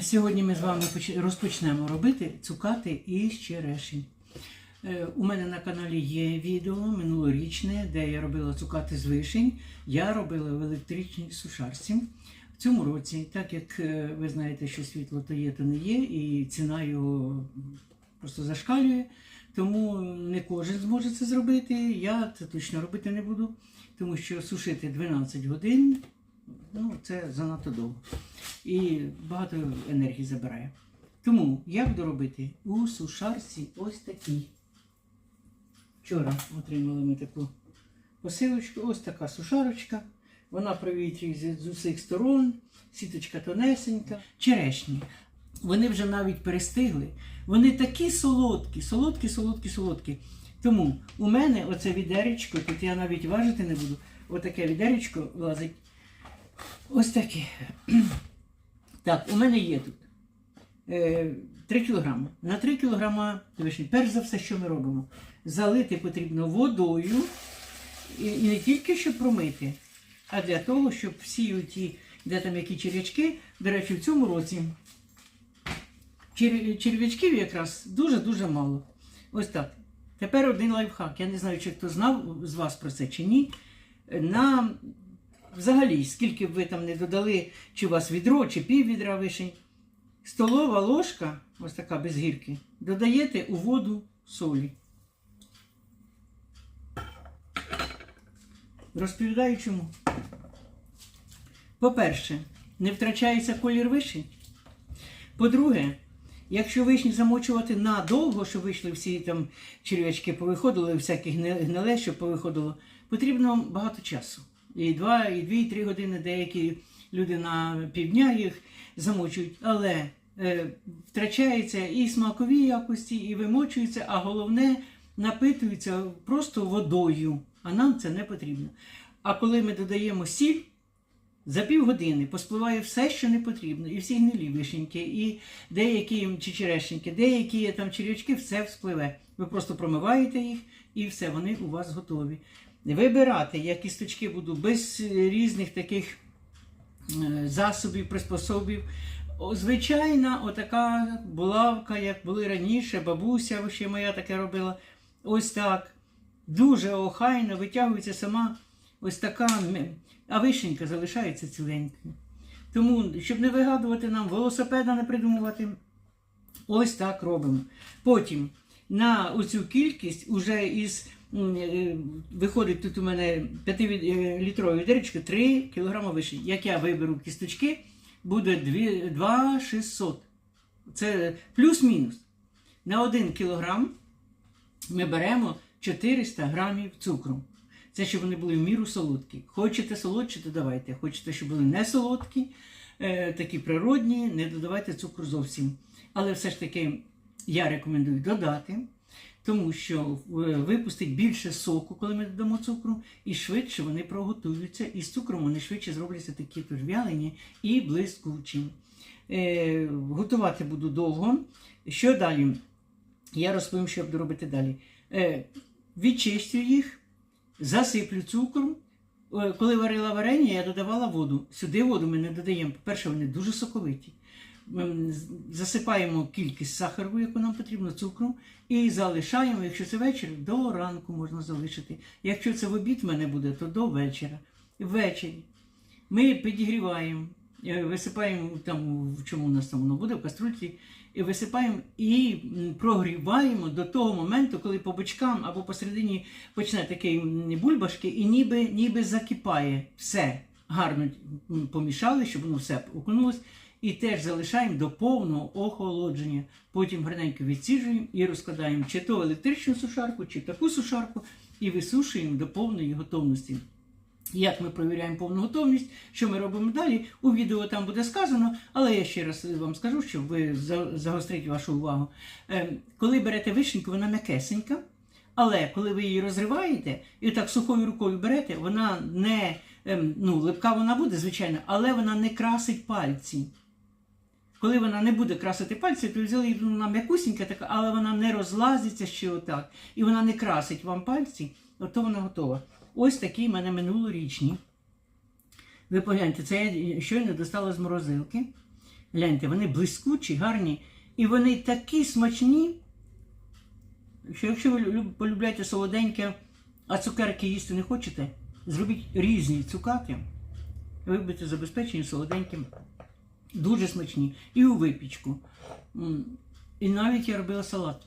Сьогодні ми з вами розпочнемо робити цукати із черешень. Е, У мене на каналі є відео минулорічне, де я робила цукати з вишень. Я робила в електричній сушарці. В цьому році, так як е, ви знаєте, що світло то є, то не є, і ціна його просто зашкалює, тому не кожен зможе це зробити. Я це точно робити не буду, тому що сушити 12 годин ну, це занадто довго і багато енергії забирає. Тому я буду робити у сушарці ось такі. Вчора отримали ми таку посилочку, ось така сушарочка. Вона провітрює з усіх сторон, сіточка тонесенька, черешні. Вони вже навіть перестигли. Вони такі солодкі, солодкі, солодкі, солодкі. Тому у мене оце відеречко, тут я навіть важити не буду. Отаке відеречко влазить. Ось таке. Так, у мене є тут е, 3 кілограми. На 3 кілограма. Перш за все, що ми робимо? Залити потрібно водою, і, і не тільки щоб промити, а для того, щоб всі ті, де там які черв'ячки, до речі, в цьому році чер- черв'ячків якраз дуже-дуже мало. Ось так. Тепер один лайфхак. Я не знаю, чи хто знав з вас про це чи ні. На взагалі, скільки б ви там не додали, чи у вас відро, чи пів відра вишень, столова ложка, ось така без гірки, додаєте у воду солі. Розповідаю чому. По-перше, не втрачається колір вишень. По-друге, якщо вишні замочувати надовго, щоб вийшли всі там черв'ячки повиходили, всякі гниле, щоб повиходило, потрібно багато часу. І два, і дві, і три години деякі люди на півдня їх замочують, але е, втрачається і смакові якості, і вимочується, а головне напитуються просто водою. А нам це не потрібно. А коли ми додаємо сіль, за півгодини поспливає все, що не потрібно, і всі гнилі вишеньки, і деякі чи черешеньки, деякі там черв'ячки, все вспливе. Ви просто промиваєте їх і все, вони у вас готові. Вибирати, я кісточки буду без різних таких е, засобів, приспособів. Звичайна, отака булавка, як були раніше, бабуся ще моя таке робила. Ось так. Дуже охайно витягується сама ось така, а вишенька залишається ціленькою. Тому, щоб не вигадувати нам, велосипеда не придумувати, ось так робимо. Потім на оцю кількість уже із виходить тут у мене 5-літрові відеречко 3 кг вишень. Як я виберу кісточки, буде 2 600. Це плюс-мінус. На 1 кілограм ми беремо 400 грамів цукру. Це щоб вони були в міру солодкі. Хочете солодші, додавайте. Хочете, щоб були не солодкі, е, такі природні, не додавайте цукру зовсім. Але все ж таки я рекомендую додати, тому що випустить більше соку, коли ми додамо цукру, і швидше вони проготуються. І з цукром вони швидше зробляться такі тож вялені і блискучі. Е, готувати буду довго. Що далі? Я розповім, що я буду робити далі. Е, відчистю їх, засиплю цукром. Е, Коли варила варення, я додавала воду. Сюди воду ми не додаємо. По-перше, вони дуже соковиті. Засипаємо кількість сахару, яку нам потрібно, цукру, і залишаємо, якщо це вечір, до ранку можна залишити. Якщо це в обід в мене буде, то до вечора. Ввечері ми підігріваємо, е, висипаємо там, в чому у нас там воно буде, в каструльці, і висипаємо і прогріваємо до того моменту, коли по бочкам або посередині почне такий бульбашки, і ніби, ніби закипає все. Гарно помішали, щоб воно все окунулось. І теж залишаємо до повного охолодження. Потім гарненько відсіжуємо і розкладаємо чи то електричну сушарку, чи таку сушарку, і висушуємо до повної готовності. Як ми перевіряємо повну готовність, що ми робимо далі, у відео там буде сказано, але я ще раз вам скажу, щоб ви за- вашу увагу. Е, Коли берете вишеньку, вона м'якесенька, але коли ви її розриваєте і так сухою рукою берете, вона не ем, ну, липка вона буде, звичайно, але вона не красить пальці. Коли вона не буде красити пальці, то взяли її вона м'якусінька але вона не розлазиться ще отак. І вона не красить вам пальці, ото вона готова. Ось такі в мене минулорічні. Ви погляньте, це я щойно достала з морозилки. Гляньте, вони блискучі, гарні, і вони такі смачні, що якщо ви полюбляєте солоденьке, а цукерки їсти не хочете, зробіть різні цукати. Ви будете забезпечені солоденьким. Дуже смачні. І у випічку. І навіть я робила салат.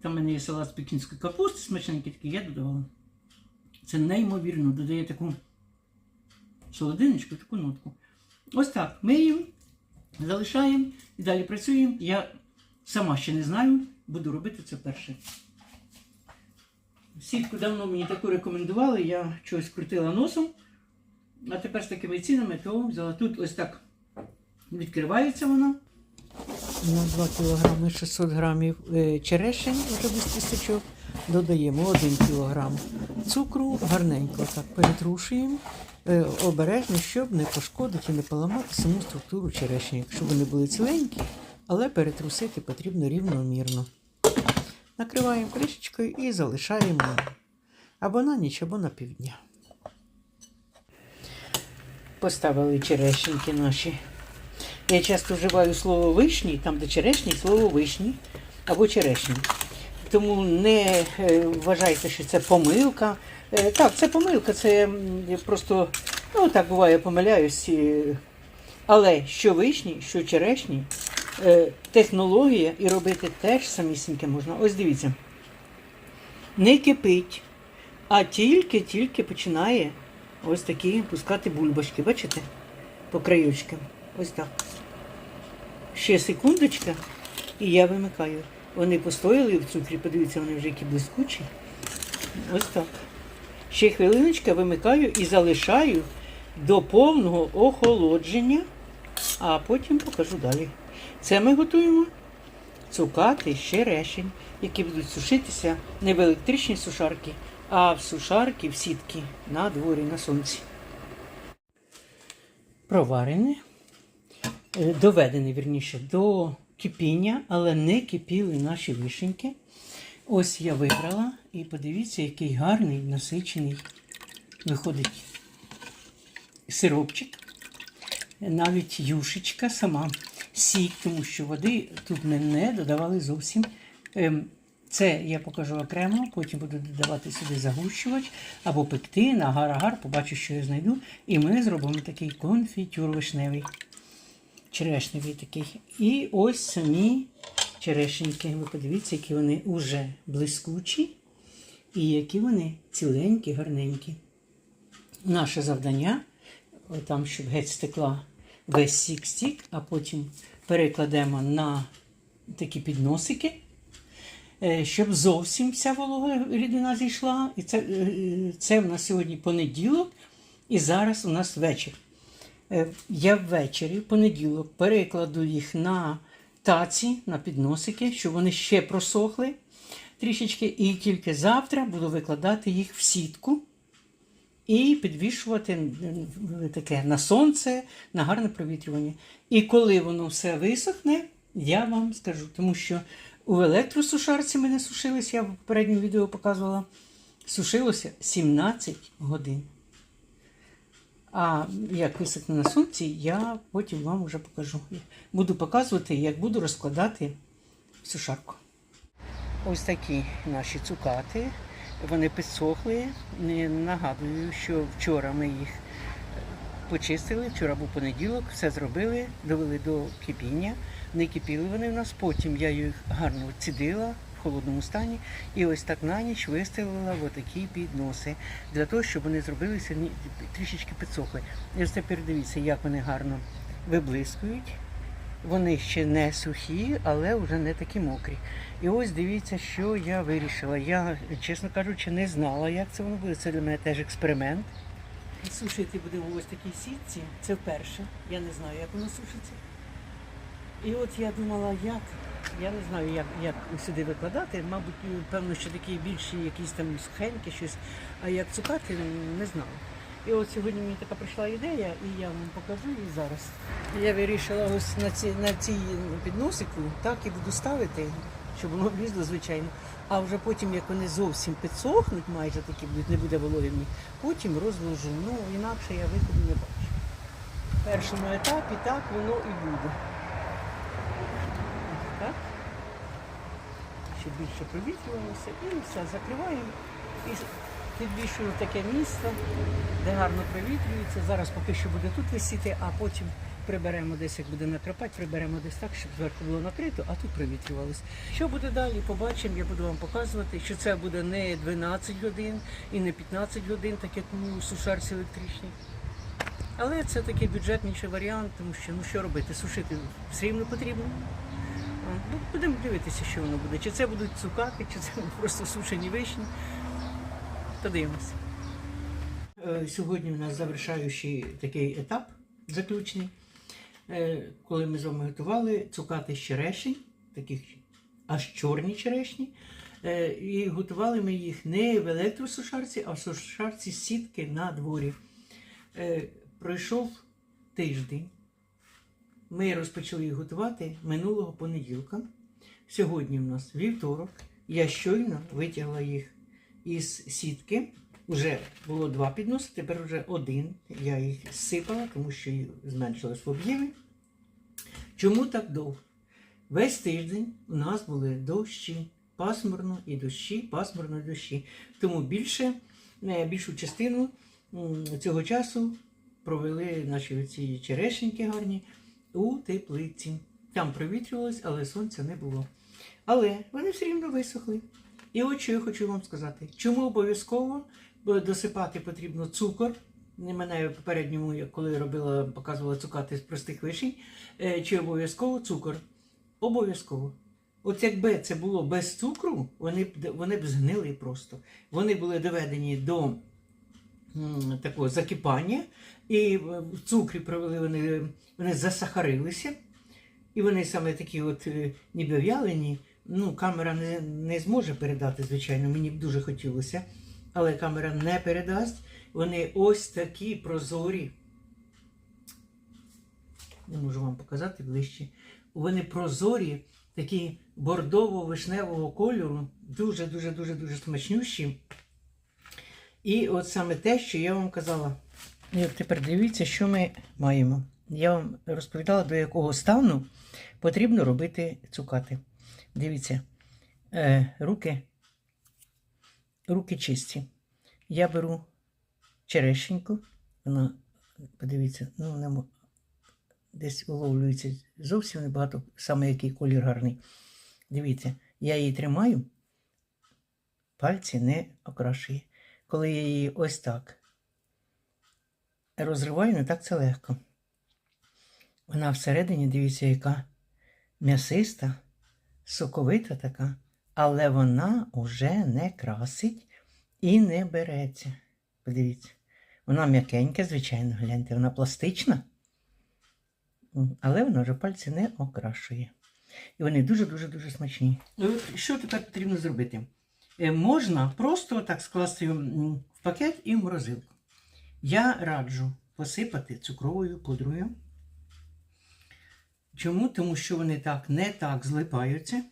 Там в мене є салат з пекінської капусти, смачненький такий, я додавала. Це неймовірно, додає таку солодиночку, таку нотку. Ось так. Ми її залишаємо і далі працюємо. Я сама ще не знаю, буду робити це перше. Сітку давно мені таку рекомендували, я щось крутила носом. А тепер з такими цінами, то взяла тут ось так відкривається вона. На 2 кг 600 грамів е, черешень вже без кісточок. Додаємо 1 кг цукру, гарненько так перетрушуємо. Е, Обережно, щоб не пошкодити і не поламати саму структуру черешні. Якщо вони були ціленькі, але перетрусити потрібно рівномірно. Накриваємо кришечкою і залишаємо або на ніч, або на півдня. Поставили черешеньки наші. Я часто вживаю слово вишні, там, де черешні, слово вишні або черешні. Тому не е, вважайте, що це помилка. Е, Так, це помилка, це просто, ну так буває, помиляюсь. Але що вишні, що черешні, е, технологія і робити теж самісіньке можна. Ось дивіться. Не кипить, а тільки-тільки починає ось такі пускати бульбашки. Бачите? По краючкам. Ось так. Ще секундочка, і я вимикаю. Вони постояли в цукрі, подивіться, вони вже які блискучі. Ось так. Ще хвилиночка вимикаю і залишаю до повного охолодження, а потім покажу далі. Це ми готуємо цукати з черешень, які будуть сушитися не в електричній сушарці, а в сушарці, в сітки на дворі, на сонці. Проварене, е, доведене, вірніше, до кипіння, але не кипіли наші вишеньки. Ось я вибрала і подивіться, який гарний, насичений виходить сиропчик. Навіть юшечка сама сік, тому що води тут ми не додавали зовсім. Ем, Це я покажу окремо, потім буду додавати сюди загущувач або пектин, агар-агар, побачу, що я знайду. І ми зробимо такий конфітюр вишневий, черешневий такий. І ось самі черешеньки. Ви подивіться, які вони уже блискучі і які вони ціленькі, гарненькі. Наше завдання, там, щоб геть стекла весь сік-стік, а потім перекладемо на такі підносики, е, щоб зовсім вся волога рідина зійшла. І це, е, це в нас сьогодні понеділок, і зараз у нас вечір. Е, Я ввечері, в понеділок, перекладу їх на таці, на підносики, щоб вони ще просохли трішечки. І тільки завтра буду викладати їх в сітку і підвішувати таке на сонце, на гарне провітрювання. І коли воно все висохне, я вам скажу, тому що у електросушарці мене сушилися, я в попередньому відео показувала, сушилося 17 годин. А як висохне на сонці, я потім вам вже покажу. Буду показувати, як буду розкладати сушарку. Ось такі наші цукати. Вони підсохли. Не Нагадую, що вчора ми їх почистили. Вчора був понеділок, все зробили, довели до кипіння. Не кипіли вони в нас. Потім я їх гарно цідила холодному стані і ось так на ніч виставила отакі підноси для того, щоб вони зробилися трішечки підсохли. І ось тепер дивіться, як вони гарно виблискують. Вони ще не сухі, але вже не такі мокрі. І ось дивіться, що я вирішила. Я, чесно кажучи, не знала, як це воно буде. Це для мене теж експеримент. Сушити будемо ось такій сітці. Це вперше. Я не знаю, як воно сушиться. І от я думала, як. Я не знаю, як, як сюди викладати. Мабуть, ну, певно, що такі більші, якісь там сухенькі, щось. А як цукати, не знала. І от сьогодні мені така прийшла ідея, і я вам покажу її зараз. Я вирішила ось на ці на цій підносику, так і буду ставити, щоб воно влізло, звичайно. А вже потім, як вони зовсім підсохнуть, майже такі будуть, не буде вологі в них, потім розложу. Ну, інакше я виходу не бачу. В першому етапі так воно і буде. Так. Щоб більше провітрювалося і все, закриваємо. І підвішую таке місце, де гарно провітрюється. Зараз поки що буде тут висіти, а потім приберемо десь, як буде накрапати, приберемо десь так, щоб зверху було накрито, а тут провітрювалося. Що буде далі, побачимо, я буду вам показувати, що це буде не 12 годин і не 15 годин, так як у сушарці електричній. Але це такий бюджетніший варіант, тому що ну що робити, сушити все рівно потрібно. Ну, будемо дивитися, що воно буде. Чи це будуть цукати, чи це просто сушені вишні. Подивимося. Е, Сьогодні у нас завершаючий такий етап заключний, Е, коли ми з вами готували цукати з черешень, таких аж чорні черешні. Е, І готували ми їх не в електросушарці, а в сушарці сітки на дворі. Пройшов тиждень. Ми розпочали їх готувати минулого понеділка. Сьогодні в нас вівторок. Я щойно витягла їх із сітки. Уже було два підноси, тепер вже один. Я їх сипала, тому що зменшилось в об'ємі. Чому так довго? Весь тиждень у нас були дощі, пасмурно і дощі, пасмурно і дощі. Тому більше, е, більшу частину цього часу провели наші ці черешеньки гарні у теплиці. Там провітрювалось, але сонця не було. Але вони все рівно висохли. І от що я хочу вам сказати. Чому обов'язково досипати потрібно цукор? Не мене в попередньому, я коли робила, показувала цукати з простих вишень. Е, Чи обов'язково цукор? Обов'язково. От якби це було без цукру, вони б, вони б згнили просто. Вони були доведені до такого закипання, і в цукрі провели вони, вони засахарилися, і вони саме такі, от е, ніби в'ялені. Ну, камера не, не зможе передати, звичайно, мені б дуже хотілося, але камера не передасть. Вони ось такі прозорі. Не можу вам показати ближче. Вони прозорі, такі бордово-вишневого кольору, дуже-дуже дуже дуже смачнющі. І от саме те, що я вам казала. І от тепер дивіться, що ми маємо. Я вам розповідала, до якого стану потрібно робити цукати. Дивіться, е, руки, руки чисті. Я беру черешеньку, вона, подивіться, ну, мо- десь уловлюється зовсім небагато, саме який колір гарний. Дивіться, я її тримаю, пальці не окрашує. Коли я її ось так розриваю, не так це легко. Вона всередині, дивіться, яка м'ясиста, соковита така, але вона уже не красить і не береться. Подивіться, вона м'якенька, звичайно, гляньте, вона пластична, але вона вже пальці не окрашує. І вони дуже-дуже-дуже смачні. Що тепер потрібно зробити? Е, Можна просто так скласти в пакет і в морозилку. Я раджу посипати цукровою пудрою. Чому? Тому що вони так не так злипаються.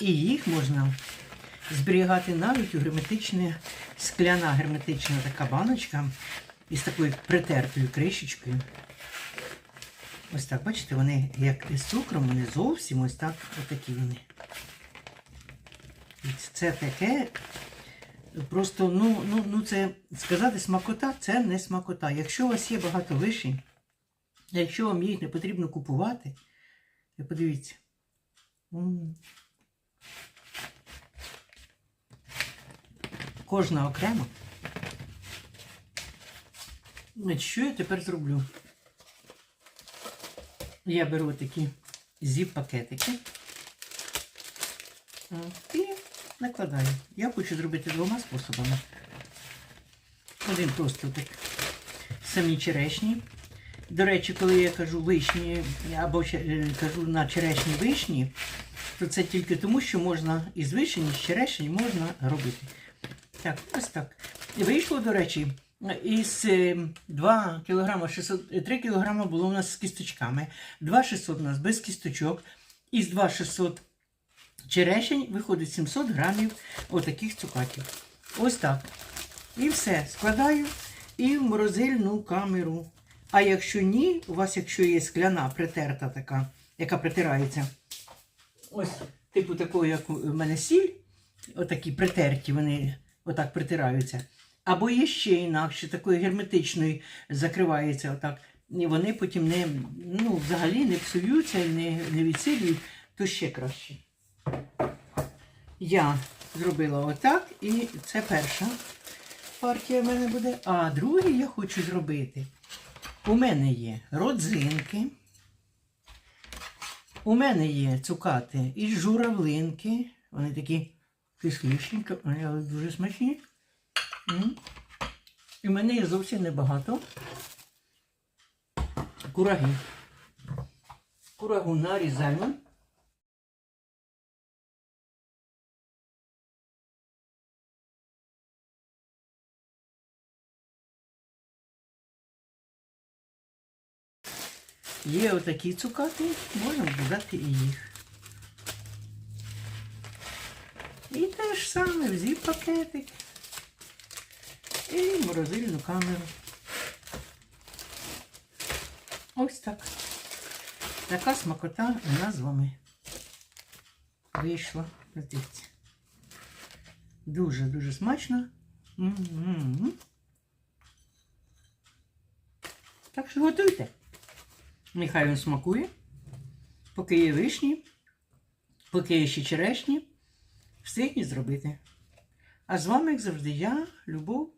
І їх можна зберігати навіть у герметичне, скляна герметична така баночка із такою притертою кришечкою. Ось так, бачите, вони як із цукром, вони зовсім ось так, отакі вони. І Це таке. Просто, ну, ну, ну це сказати смакота, це не смакота. Якщо у вас є багато вишень, а якщо вам їх не потрібно купувати, подивіться. Кожна окремо. Що я тепер зроблю? Я беру такі зіп-пакетики і накладаю. Я хочу зробити двома способами. Один просто так самі черешні. До речі, коли я кажу вишні, або е, кажу на черешні вишні, то це тільки тому, що можна із вишень, із черешень можна робити. Так, ось так. І вийшло, до речі, із е, 2 кг 600, 3 кг було у нас з кісточками, 2 600 у нас без кісточок, із 2 600 черешень виходить 700 грамів отаких цукатів. Ось так. І все, складаю і в морозильну камеру. А якщо ні, у вас, якщо є скляна притерта така, яка притирається, ось, типу такої, як у мене сіль, отакі притерті, вони отак притираються. Або є ще інакше, такої герметичної закривається отак. І вони потім не, ну, взагалі не псуються і не, не відсилюють, то ще краще. Я зробила отак, і це перша партія в мене буде. А другий я хочу зробити. У мене є родзинки. У мене є цукати і журавлинки. Вони такі кислішенькі, але дуже смачні. І в мене є зовсім небагато. Кураги. Курагу нарізаємо. Є отакі цукати, можна додати і їх. І те ж саме взяв пакетик і морозильну камеру. Ось так. Така смакота у нас з вами вийшла. Подивіться. Дуже-дуже смачно. М-м-м. Так що готуйте. Нехай він смакує. Поки є вишні, поки є ще черешні, встигні зробити. А з вами, як завжди, я, Любов